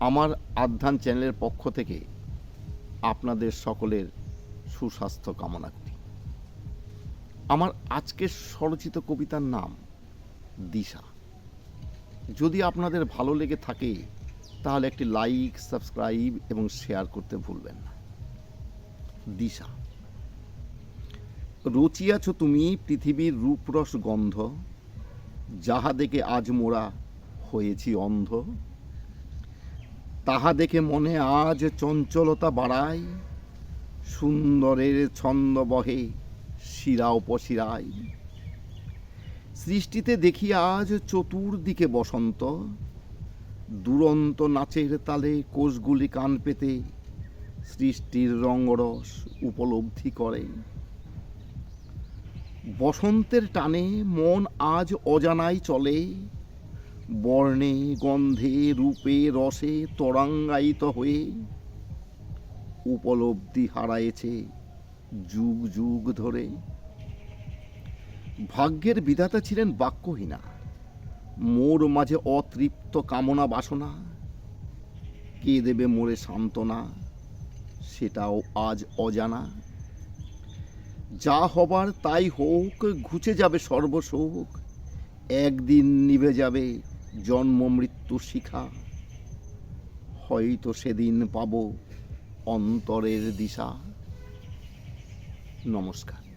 আমার আধ্যান চ্যানেলের পক্ষ থেকে আপনাদের সকলের সুস্বাস্থ্য কামনা করি। আমার আজকের স্বরচিত কবিতার নাম দিশা। যদি আপনাদের ভালো লেগে থাকে, তাহলে একটি লাইক, সাবস্ক্রাইব এবং শেয়ার করতে ভুলবেন না। দিশা, রচিয়াছ তুমি পৃথিবীর রূপরস গন্ধ, যাহা দেখে আজ মোরা হয়েছি অন্ধ। তাহা দেখে মনে আজ চঞ্চলতা বাড়ায়। সুন্দরের ছন্দ বহে শিরা উপশিরায়। সৃষ্টিতে দেখি আজ চতুর্দিকে বসন্ত। দুরন্ত নাচের তালে কোষগুলি কান পেতে সৃষ্টির রঙ্গরস উপলব্ধি করে। বসন্তের টানে মন আজ অজানাই চলে। বর্ণে, গন্ধে, রূপে, রসে তরাঙ্গায়িত হয়ে উপলব্ধি হারায়েছে যুগ যুগ ধরে। ভাগ্যের বিধাতা ছিলেন বাক্যহীনা, মোর মাঝে অতৃপ্ত কামনা বাসনা। কে দেবে মোরে সান্ত্বনা, সেটাও আজ অজানা। যা হবার তাই হোক, ঘুচে যাবে সর্বশোক, একদিন নিভে যাবে জন্ম মৃত্যু শিখা। হয়তো সেদিন পাব অন্তরের দিশা। নমস্কার।